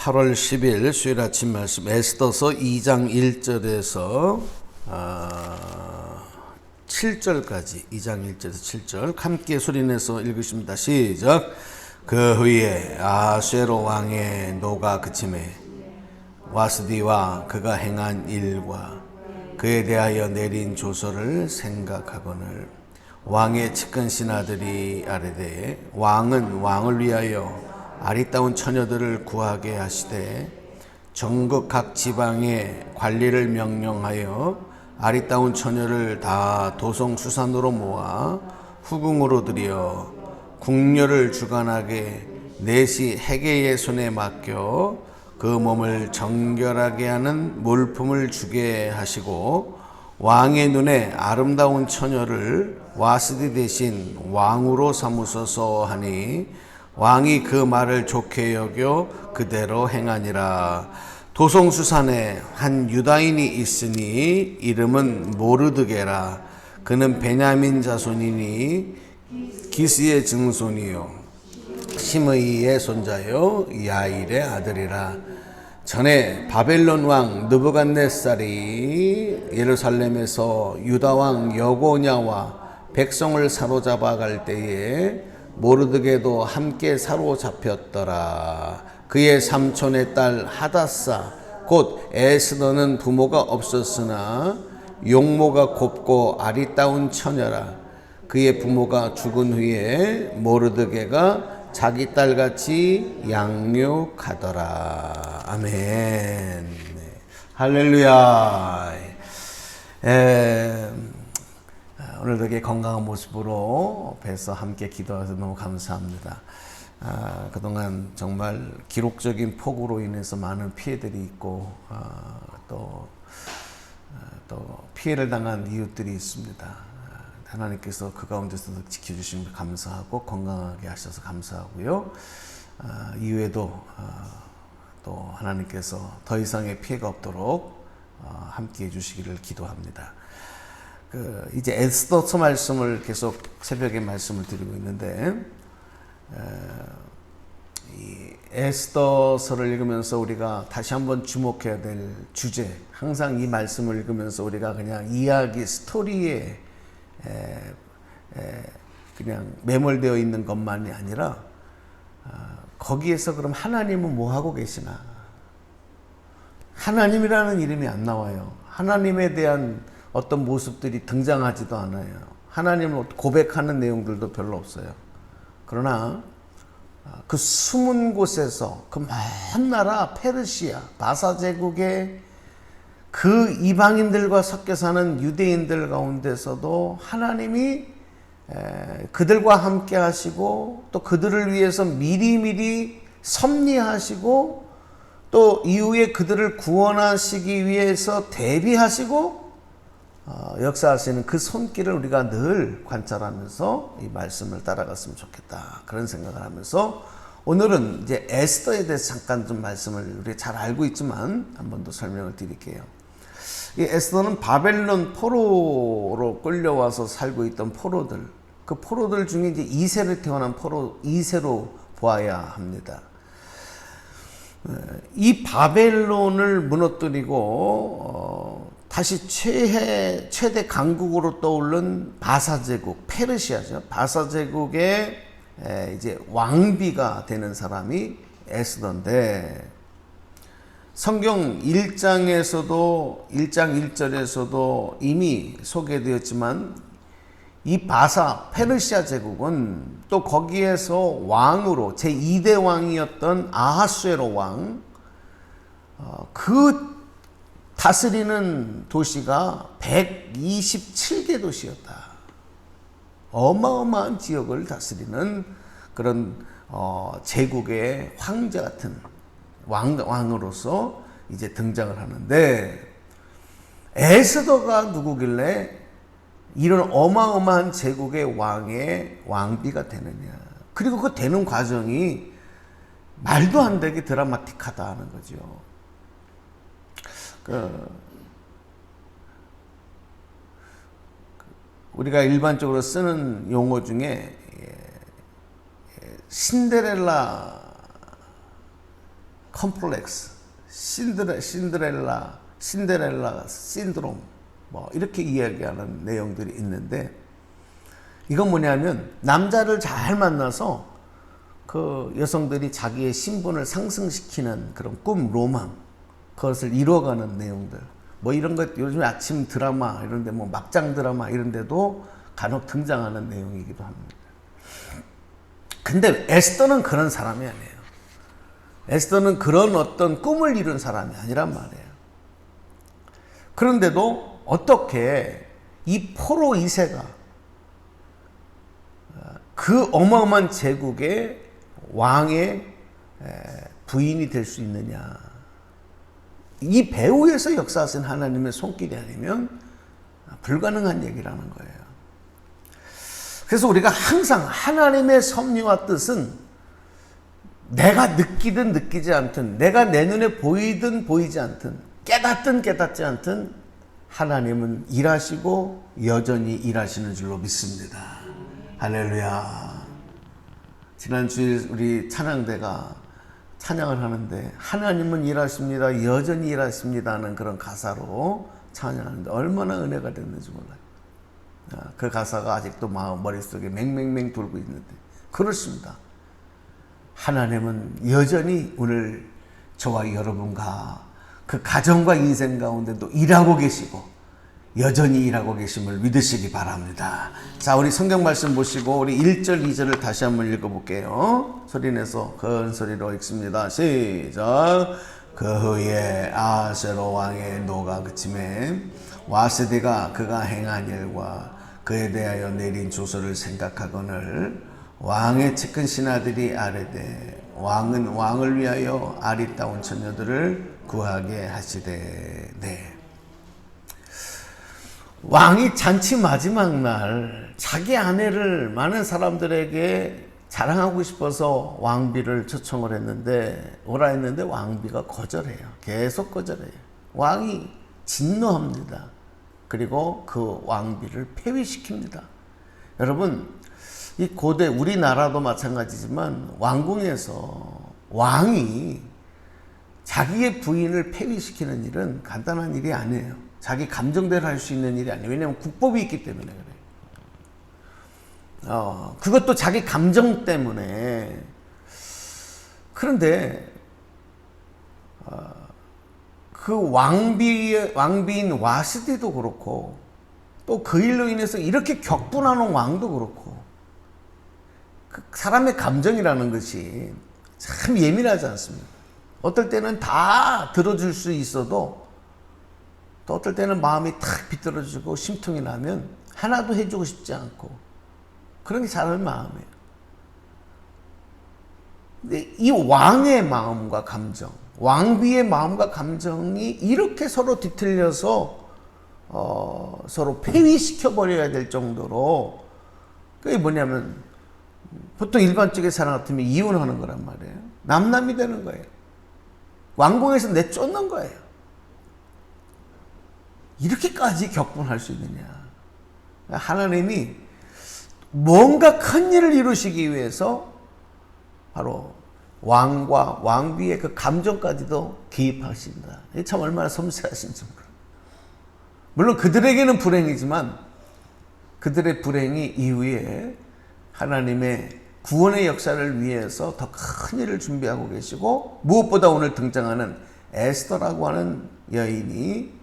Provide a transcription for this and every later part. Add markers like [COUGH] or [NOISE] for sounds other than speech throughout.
8월 10일 수요일 아침 말씀 에스더서 2장 1절에서 아, 7절까지 2장 1절에서 7절 함께 소리내서 읽으십니다. 시작. 그 후에 아쉐로 왕의 노가 그침에 와스디와 그가 행한 일과 그에 대하여 내린 조서를 생각하거늘 왕의 측근 신하들이 아래되 왕은 왕을 위하여 아리따운 처녀들을 구하게 하시되 전국 각 지방에 관리를 명령하여 아리따운 처녀를 다 도성 수산으로 모아 후궁으로 들여 궁녀를 주관하게 넷이 해계의 손에 맡겨 그 몸을 정결하게 하는 물품을 주게 하시고 왕의 눈에 아름다운 처녀를 와스디 대신 왕으로 삼으소서 하니 왕이 그 말을 좋게 여겨 그대로 행하니라. 도성수산에 한 유다인이 있으니 이름은 모르드게라. 그는 베냐민 자손이니 기스의 증손이요. 시므이의 손자요 야일의 아들이라. 전에 바벨론 왕 느부갓네살이 예루살렘에서 유다 왕 여고냐와 백성을 사로잡아 갈 때에 모르드게도 함께 사로잡혔더라. 그의 삼촌의 딸 하다사 곧 에스더는 부모가 없었으나 용모가 곱고 아리따운 처녀라. 그의 부모가 죽은 후에 모르드게가 자기 딸같이 양육하더라. 아멘. 네. 할렐루야. 에, 오늘도 이렇게 건강한 모습으로 뵈서 함께 기도해서 너무 감사합니다. 아, 그동안 정말 기록적인 폭우로 인해서 많은 피해들이 있고 아, 또, 아, 또 피해를 당한 이웃들이 있습니다. 아, 하나님께서 그 가운데서 지켜주신 것 감사하고 건강하게 하셔서 감사하고요. 아, 이후에도 아, 또 하나님께서 더 이상의 피해가 없도록 어, 함께 해주시기를 기도합니다. 그 이제 에스더서 말씀을 계속 새벽에 말씀을 드리고 있는데 이 에스더서를 읽으면서 우리가 다시 한번 주목해야 될 주제 항상 이 말씀을 읽으면서 우리가 그냥 이야기 스토리에 그냥 매몰되어 있는 것만이 아니라 아, 거기에서 그럼 하나님은 뭐 하고 계시나? 하나님이라는 이름이 안 나와요. 하나님에 대한 어떤 모습들이 등장하지도 않아요. 하나님을 고백하는 내용들도 별로 없어요. 그러나 아, 그 숨은 곳에서 그 먼 나라 페르시아 바사 제국의 그 이방인들과 섞여 사는 유대인들 가운데서도 하나님이 그들과 함께 하시고 또 그들을 위해서 미리미리 섭리하시고 또 이후에 그들을 구원하시기 위해서 대비하시고 어, 역사하시는 그 손길을 우리가 늘 관찰하면서 이 말씀을 따라갔으면 좋겠다. 그런 생각을 하면서 오늘은 이제 에스더에 대해서 잠깐 좀 말씀을 우리 잘 알고 있지만 한 번 더 설명을 드릴게요. 이 에스더는 바벨론 포로로 끌려와서 살고 있던 포로들, 그 포로들 중에 이제 이세를 태어난 포로 이세로 보아야 합니다. 이 바벨론을 무너뜨리고 어, 다시 최해, 최대 강국으로 떠오른 바사 제국, 페르시아죠. 바사 제국의 이제 왕비가 되는 사람이 에스더인데 성경 1장에서도 1장 1절에서도 이미 소개되었지만 이 바사 페르시아 제국은 또 거기에서 왕으로 제 2대 왕이었던 아하수에로 왕, 어, 그 다스리는 도시가 127개 도시였다. 어마어마한 지역을 다스리는 그런 어, 제국의 황제 같은 왕, 왕으로서 이제 등장을 하는데 에스더가 누구길래 이런 어마어마한 제국의 왕의 왕비가 되느냐. 그리고 그 되는 과정이 말도 안 되게 드라마틱하다는 거죠. 그 우리가 일반적으로 쓰는 용어 중에 신데렐라 컴플렉스, 신드레, 신드렐라, 신데렐라 신드롬 뭐 이렇게 이야기하는 내용들이 있는데 이건 뭐냐면 남자를 잘 만나서 그 여성들이 자기의 신분을 상승시키는 그런 꿈 로망 그것을 이루어가는 내용들 뭐 이런 것 요즘 아침 드라마 이런데 뭐 막장 드라마 이런데도 간혹 등장하는 내용이기도 합니다. 근데 에스더는 그런 사람이 아니에요. 에스더는 그런 어떤 꿈을 이룬 사람이 아니란 말이에요. 그런데도 어떻게 이 포로 2세가 그 어마어마한 제국의 왕의 부인이 될 수 있느냐. 이 배후에서 역사하신 하나님의 손길이 아니면 불가능한 얘기라는 거예요. 그래서 우리가 항상 하나님의 섭리와 뜻은 내가 느끼든 느끼지 않든, 내가 내 눈에 보이든 보이지 않든, 깨닫든 깨닫지 않든, 하나님은 일하시고 여전히 일하시는 줄로 믿습니다. 할렐루야. 지난 주일 우리 찬양대가 찬양을 하는데 하나님은 일하십니다. 여전히 일하십니다는 그런 가사로 찬양하는데 얼마나 은혜가 됐는지 몰라요. 아, 그 가사가 아직도 마음 머릿속에 맹맹맹 돌고 있는데 그렇습니다. 하나님은 여전히 오늘 저와 여러분과 그 가정과 인생 가운데도 일하고 계시고 여전히 일하고 계심을 믿으시기 바랍니다. 자, 우리 성경 말씀 보시고 우리 1절, 2절을 다시 한번 읽어볼게요. 소리내서 큰 소리로 읽습니다. 시작. 그 후에 아세로 왕의 노가 그침에 와세대가 그가 행한 일과 그에 대하여 내린 조서를 생각하거늘 왕의 측근 신하들이 아뢰되 왕은 왕을 위하여 아리따운 처녀들을 구하게 하시되 네. 왕이 잔치 마지막 날 자기 아내를 많은 사람들에게 자랑하고 싶어서 왕비를 초청을 했는데 오라 했는데 왕비가 거절해요. 계속 거절해요. 왕이 진노합니다. 그리고 그 왕비를 폐위시킵니다. 여러분, 이 고대 우리나라도 마찬가지지만 왕궁에서 왕이 자기의 부인을 폐위시키는 일은 간단한 일이 아니에요. 자기 감정대로 할 수 있는 일이 아니에요. 왜냐하면 국법이 있기 때문에 그래요. 어, 그것도 자기 감정 때문에. 그런데, 어, 그 왕비, 왕비인 와스디도 그렇고, 또 그 일로 인해서 이렇게 격분하는 왕도 그렇고, 그 사람의 감정이라는 것이 참 예민하지 않습니까? 어떨 때는 다 들어줄 수 있어도 또 어떨 때는 마음이 탁 비뚤어지고 심통이 나면 하나도 해주고 싶지 않고 그런 게 사람의 마음이에요. 근데 이 왕의 마음과 감정, 왕비의 마음과 감정이 이렇게 서로 뒤틀려서 어, 서로 폐위시켜 버려야 될 정도로 그게 뭐냐면 보통 일반적인 사람 같으면 이혼하는 거란 말이에요. 남남이 되는 거예요. 왕궁에서 내쫓는 거예요. 이렇게까지 격분할 수 있느냐. 하나님이 뭔가 큰 일을 이루시기 위해서 바로 왕과 왕비의 그 감정까지도 개입하신다. 이게 참 얼마나 섬세하신지 몰라. 물론 그들에게는 불행이지만 그들의 불행이 이후에 하나님의 구원의 역사를 위해서 더 큰 일을 준비하고 계시고 무엇보다 오늘 등장하는 에스더라고 하는 여인이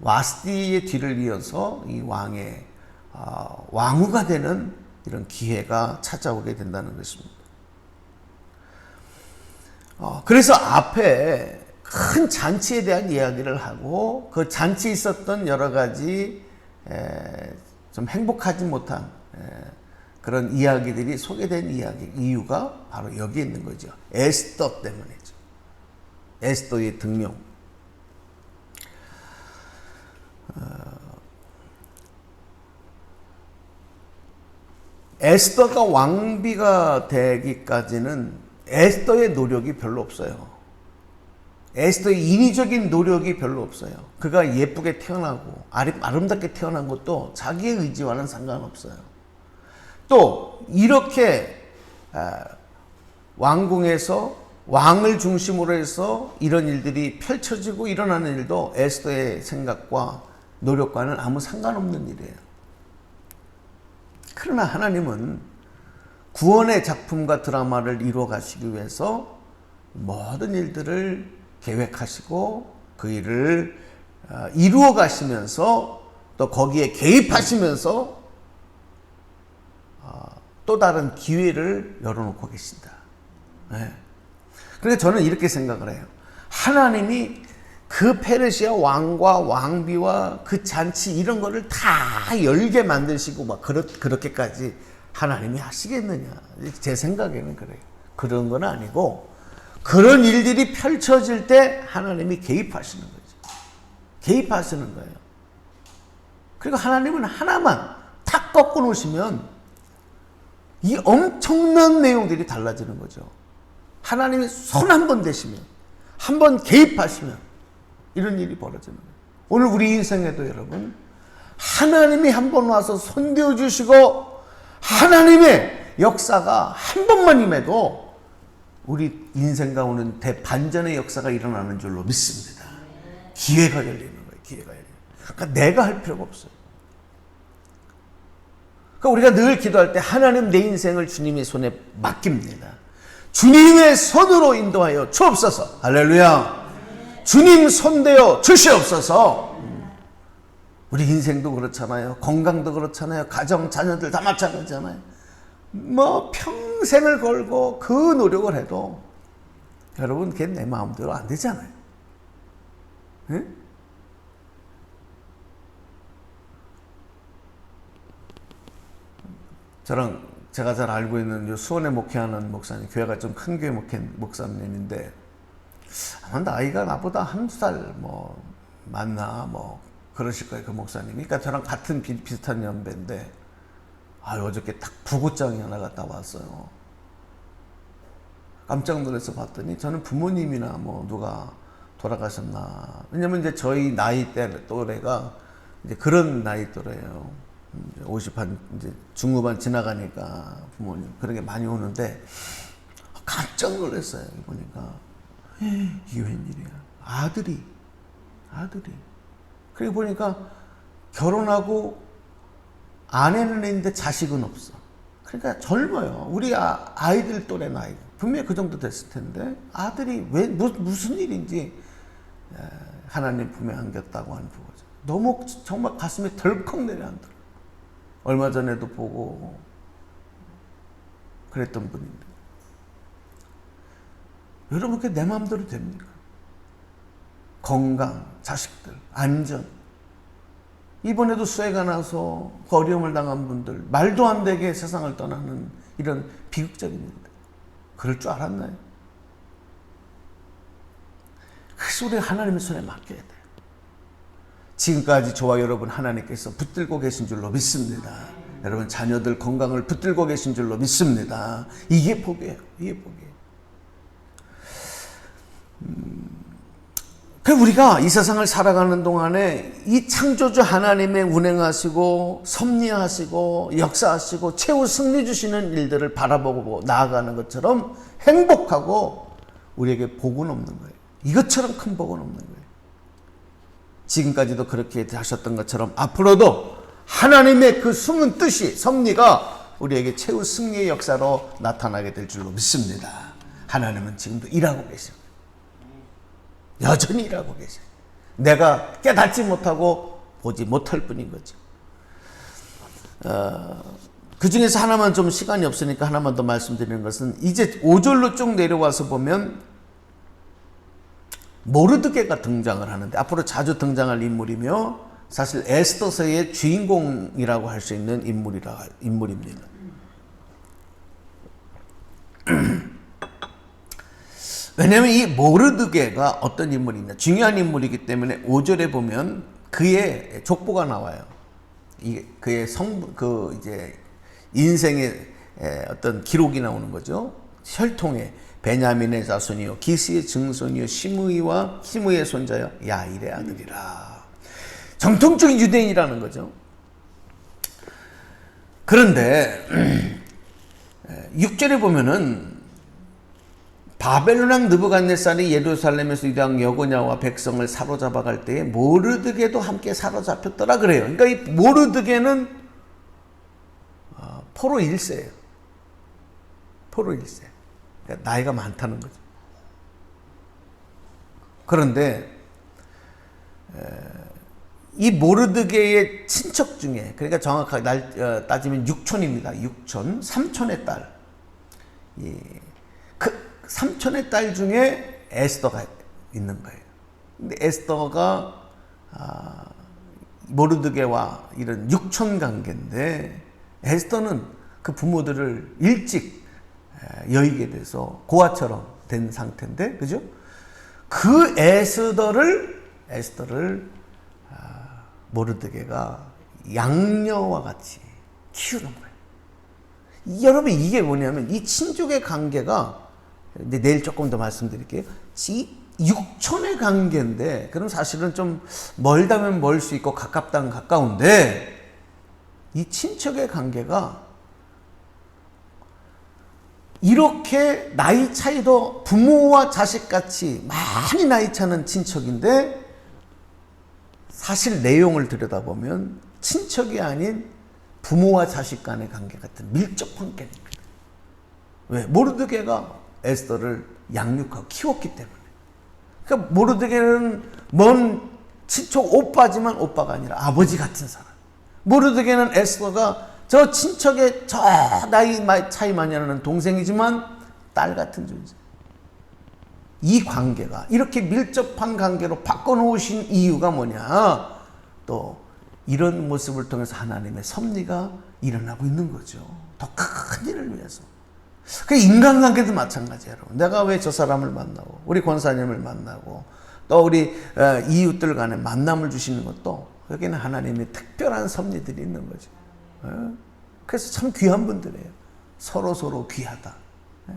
와스디의 뒤를 이어서 이 왕의 어, 왕후가 되는 이런 기회가 찾아오게 된다는 것입니다. 어, 그래서 앞에 큰 잔치에 대한 이야기를 하고 그 잔치에 있었던 여러 가지 에, 좀 행복하지 못한 에, 그런 이야기들이 소개된 이야기 이유가 바로 여기 있는 거죠. 에스더 때문이죠. 에스더의 등용. 에스더가 왕비가 되기까지는 에스더의 노력이 별로 없어요. 에스더의 인위적인 노력이 별로 없어요. 그가 예쁘게 태어나고 아름답게 태어난 것도 자기의 의지와는 상관없어요. 또 이렇게 왕궁에서 왕을 중심으로 해서 이런 일들이 펼쳐지고 일어나는 일도 에스더의 생각과 노력과는 아무 상관없는 일이에요. 그러나 하나님은 구원의 작품과 드라마를 이루어 가시기 위해서 모든 일들을 계획하시고 그 일을 어, 이루어 가시면서 또 거기에 개입하시면서 어, 또 다른 기회를 열어놓고 계신다. 네. 그래서 저는 이렇게 생각을 해요. 하나님이 그 페르시아 왕과 왕비와 그 잔치 이런 거를 다 열게 만드시고 막 그렇, 그렇게까지 하나님이 하시겠느냐. 제 생각에는 그래요. 그런 건 아니고 그런 일들이 펼쳐질 때 하나님이 개입하시는 거죠. 개입하시는 거예요. 그리고 하나님은 하나만 탁 꺾어 놓으시면 이 엄청난 내용들이 달라지는 거죠. 하나님이 손 한 번 대시면, 한 번 개입하시면 이런 일이 벌어지는 거예요. 오늘 우리 인생에도 여러분, 하나님이 한 번 와서 손대어 주시고 하나님의 역사가 한 번만 임해도 우리 인생 가운데 대반전의 역사가 일어나는 줄로 믿습니다. 기회가 열리는 거예요. 기회가 열리는. 그러니까 내가 할 필요가 없어요. 그러니까 우리가 늘 기도할 때 하나님 내 인생을 주님의 손에 맡깁니다. 주님의 손으로 인도하여 주옵소서. 할렐루야. 주님 손대어 주시옵소서. 우리 인생도 그렇잖아요. 건강도 그렇잖아요. 가정, 자녀들 다 마찬가지잖아요. 뭐 평생을 걸고 그 노력을 해도 여러분 그게 내 마음대로 안 되잖아요. 응? 저랑 제가 잘 알고 있는 요 수원에 목회하는 목사님, 교회가 좀 큰 교회 목회 목사님인데 아마 나이가 나보다 한두 살뭐 많나 뭐 그러실 거예요 그 목사님이. 그러니까 저랑 같은 비, 비슷한 연배인데 아 어저께 딱 부고장이 하나 갔다 왔어요. 깜짝 놀라서 봤더니 저는 부모님이나 뭐 누가 돌아가셨나. 왜냐면 이제 저희 나이 대 또래가 이제 그런 나이 또래예요. 50한 이제 중후반 지나가니까 부모님 그런 게 많이 오는데 깜짝 놀랐어요. 보니까 이게 웬일이야. 아들이 아들이. 그리고 보니까 결혼하고 아내는 있는데 자식은 없어. 그러니까 젊어요. 우리 아, 아이들 또래 나이. 분명히 그 정도 됐을 텐데 아들이 왜 무슨 일인지 하나님 품에 안겼다고 하는 부거죠. 너무 정말 가슴이 덜컥 내려앉더라. 얼마 전에도 보고 그랬던 분인데 여러분 그게 내 마음대로 됩니까? 건강, 자식들, 안전 이번에도 수해가 나서 그 어려움을 당한 분들 말도 안 되게 세상을 떠나는 이런 비극적인 일들 그럴 줄 알았나요? 그래서 우리가 하나님의 손에 맡겨야 돼요. 지금까지 저와 여러분 하나님께서 붙들고 계신 줄로 믿습니다. 여러분 자녀들 건강을 붙들고 계신 줄로 믿습니다. 이게 복이에요. 이게 복이에요. 음, 그 우리가 이 세상을 살아가는 동안에 이 창조주 하나님의 운행하시고 섭리하시고 역사하시고 최후 승리 주시는 일들을 바라보고 나아가는 것처럼 행복하고 우리에게 복은 없는 거예요. 이것처럼 큰 복은 없는 거예요. 지금까지도 그렇게 하셨던 것처럼 앞으로도 하나님의 그 숨은 뜻이 섭리가 우리에게 최후 승리의 역사로 나타나게 될 줄로 믿습니다. 하나님은 지금도 일하고 계십니다. 여전히 일하고 계세요. 내가 깨닫지 못하고 보지 못할 뿐인 거죠. 어, 그 중에서 하나만 좀 시간이 없으니까 하나만 더 말씀드리는 것은 이제 5절로 쭉 내려와서 보면 모르드게가 등장을 하는데 앞으로 자주 등장할 인물이며 사실 에스더서의 주인공이라고 할 수 있는 인물이라 인물입니다. [CLEARS THROAT] 왜냐하면 이 모르드게가 어떤 인물이냐 중요한 인물이기 때문에 5절에 보면 그의 족보가 나와요. 이 그의 성 그 이제 인생의 어떤 기록이 나오는 거죠. 혈통에 베냐민의 자손이요 기스의 증손이요 시므이와 시므의 손자요 야일의 아들이라. 정통적인 유대인이라는 거죠. 그런데 6절에 보면은 바벨론 왕 느부갓네살이 예루살렘에서 유당 여고냐와 백성을 사로잡아 갈 때에 모르드게도 함께 사로잡혔더라 그래요. 그러니까 이 모르드게는 어, 포로 1세예요. 포로 1세. 그러니까 나이가 많다는 거죠. 그런데 이 모르드게의 친척 중에 그러니까 정확하게 날, 어, 따지면 육촌입니다. 육촌, 삼촌의 딸. 이, 그 삼촌의 딸 중에 에스더가 있는 거예요. 근데 에스더가 아, 모르드게와 이런 육촌 관계인데 에스더는 그 부모들을 일찍 에, 여의게 돼서 고아처럼 된 상태인데 그죠? 그 에스더를 에스더를 아, 모르드게가 양녀와 같이 키우는 거예요. 여러분 이게 뭐냐면 이 친족의 관계가 근데 내일 조금 더 말씀드릴게요. 이 육촌의 관계인데 그럼 사실은 좀 멀다면 멀 수 있고 가깝다면 가까운데 이 친척의 관계가 이렇게 나이 차이도 부모와 자식 같이 많이 나이 차는 친척인데 사실 내용을 들여다보면 친척이 아닌 부모와 자식 간의 관계 같은 밀접한 관계입니다. 왜? 모르드게가 에스더를 양육하고 키웠기 때문에. 그러니까 모르드게는 먼 친척 오빠지만 오빠가 아니라 아버지 같은 사람. 모르드게는 에스더가 저 친척의 저 나이 차이 많이 나는 동생이지만 딸 같은 존재. 이 관계가 이렇게 밀접한 관계로 바꿔놓으신 이유가 뭐냐? 또 이런 모습을 통해서 하나님의 섭리가 일어나고 있는 거죠. 더 큰 일을 위해서. 그 인간관계도 마찬가지예요. 내가 왜 저 사람을 만나고 우리 권사님을 만나고 또 우리 어, 이웃들 간에 만남을 주시는 것도 여기는 하나님의 특별한 섭리들이 있는 거죠. 어? 그래서 참 귀한 분들이에요. 서로 서로 귀하다. 예?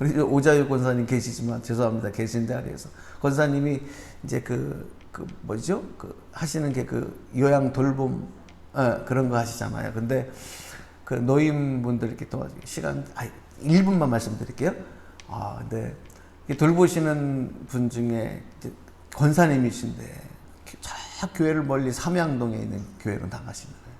우리 오자유 권사님 계시지만 죄송합니다. 계신 자리에서 권사님이 이제 그, 그 뭐죠? 그 하시는 게 그 요양 돌봄 어, 그런 거 하시잖아요. 근데 그 노인분들 이렇게 또 시간 아 1분만 말씀드릴게요. 아, 근데 돌보시는 분 중에 권사님이신데 저 교회를 멀리 삼양동에 있는 교회로 나가시는 거예요.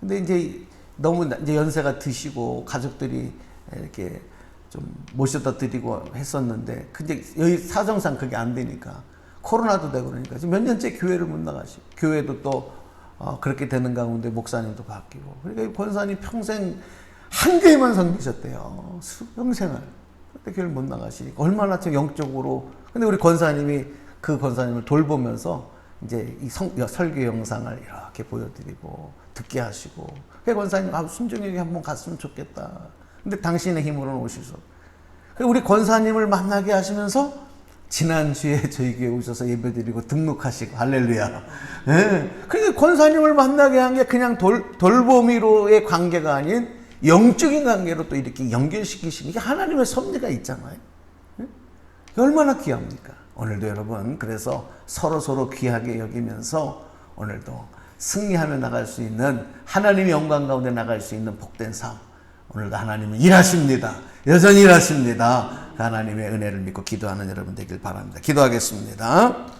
근데 이제 너무 이제 연세가 드시고 가족들이 이렇게 좀 모셔다 드리고 했었는데 근데 여기 사정상 그게 안 되니까 코로나도 되고 그러니까 지금 몇 년째 교회를 못 나가시고 교회도 또 어, 그렇게 되는 가운데 목사님도 바뀌고 그러니까 권사님 평생 한 교회만 섬기셨대요 평생을 그때 교회를 못 나가시니까 얼마나 좀 영적으로 근데 우리 권사님이 그 권사님을 돌보면서 이제 이 성, 설교 영상을 이렇게 보여드리고 듣게 하시고 그 권사님 아 순종에게 한번 갔으면 좋겠다. 근데 당신의 힘으로는 오실 수. 우리 권사님을 만나게 하시면서 지난주에 저희 교회 오셔서 예배드리고 등록하시고 할렐루야. 예. 그러니까 권사님을 만나게 한 게 그냥 돌, 돌보미로의 관계가 아닌 영적인 관계로 또 이렇게 연결시키시는 게 하나님의 섭리가 있잖아요. 예? 얼마나 귀합니까? 오늘도 여러분 그래서 서로 서로 귀하게 여기면서 오늘도 승리하며 나갈 수 있는 하나님의 영광 가운데 나갈 수 있는 복된 삶. 오늘도 하나님은 일하십니다. 여전히 일하십니다. 그 하나님의 은혜를 믿고 기도하는 여러분 되길 바랍니다. 기도하겠습니다.